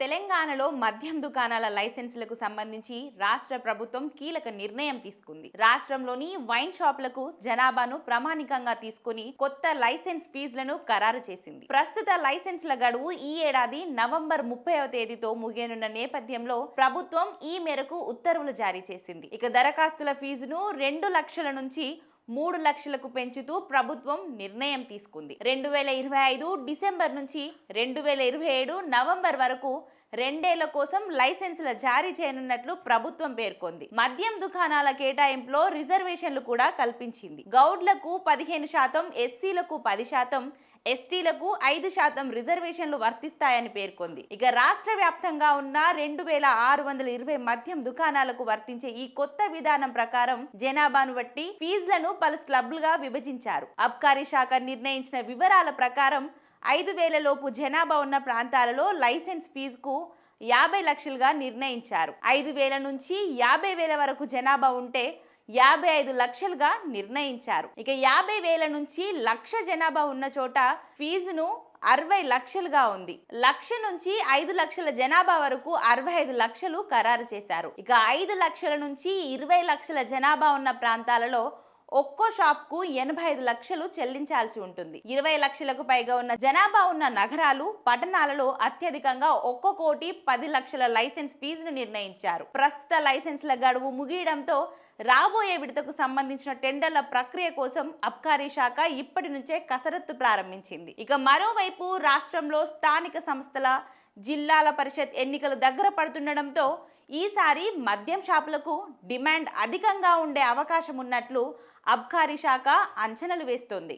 తెలంగాణలో మద్యం దుకాణాల లైసెన్సులకు సంబంధించి రాష్ట్ర ప్రభుత్వం కీలక నిర్ణయం తీసుకుంది. రాష్ట్రంలోని వైన్ షాపులకు జనాభాను ప్రామాణికంగా తీసుకుని కొత్త లైసెన్స్ ఫీజులను ఖరారు చేసింది. ప్రస్తుత లైసెన్స్ల గడువు ఈ ఏడాది నవంబర్ ముప్పైవ తేదీతో ముగియనున్న నేపథ్యంలో ప్రభుత్వం ఈ మేరకు ఉత్తర్వులు జారీ చేసింది. ఇక దరఖాస్తుల ఫీజును రెండు లక్షల నుంచి మూడు లక్షలకు పెంచుతూ ప్రభుత్వం నిర్ణయం తీసుకుంది. రెండు వేల ఇరవై ఐదు డిసెంబర్ నుంచి రెండు వేల ఇరవై ఏడు నవంబర్ వరకు రెండేళ్ళ కోసం లైసెన్సుల జారీ చేయనున్నట్లు ప్రభుత్వం పేర్కొంది. మద్యం దుకాణాల కేటాయింపులో రిజర్వేషన్లు కూడా కల్పించింది. గౌడ్లకు పదిహేను శాతం ఎస్సీలకు పది శాతం ఎస్టీలకు ఐదు శాతం రిజర్వేషన్లు వర్తిస్తాయని పేర్కొంది. ఇక రాష్ట్ర వ్యాప్తంగా ఉన్న రెండు వేల ఆరు వందల ఇరవై మద్యం దుకాణాలకు వర్తించే ఈ కొత్త విధానం ప్రకారం జనాభాను బట్టి ఫీజులను పలు స్లబ్లుగా విభజించారు. అబ్కారీ శాఖ నిర్ణయించిన వివరాల ప్రకారం ఐదు వేల లోపు జనాభా ఉన్న ప్రాంతాలలో లైసెన్స్ ఫీజుకు యాభై లక్షలుగా నిర్ణయించారు. ఐదు వేల నుంచి యాభై వేల వరకు జనాభా ఉంటే యాభై ఐదు లక్షలుగా నిర్ణయించారు. ఇక యాభై వేల నుంచి లక్ష జనాభా ఉన్న చోట ఫీజును అరవై లక్షలుగా ఉంది. లక్ష నుంచి ఐదు లక్షల జనాభా వరకు అరవై ఐదు లక్షలు ఖరారు చేశారు. ఇక ఐదు లక్షల నుంచి ఇరవై లక్షల జనాభా ఉన్న ప్రాంతాలలో ఒక్కో షాప్కు ఎనభై ఐదు లక్షలు చెల్లించాల్సి ఉంటుంది. ఇరవై లక్షలకు పైగా ఉన్న జనాభా ఉన్న నగరాలు పట్టణాలలో అత్యధికంగా ఒక్కో కోటి పది లక్షల లైసెన్స్ ఫీజును నిర్ణయించారు. ప్రస్తుత లైసెన్స్ల గడువు ముగియడంతో రాబోయే విడతకు సంబంధించిన టెండర్ల ప్రక్రియ కోసం అబ్కారీ శాఖ ఇప్పటి నుంచే కసరత్తు ప్రారంభించింది. ఇక మరోవైపు రాష్ట్రంలో స్థానిక సంస్థల జిల్లాల పరిషత్ ఎన్నికలు దగ్గర పడుతుండడంతో ఈసారి మద్యం షాపులకు డిమాండ్ అధికంగా ఉండే అవకాశం ఉన్నట్లు అబ్కారీ శాఖ అంచనాలు వేస్తోంది.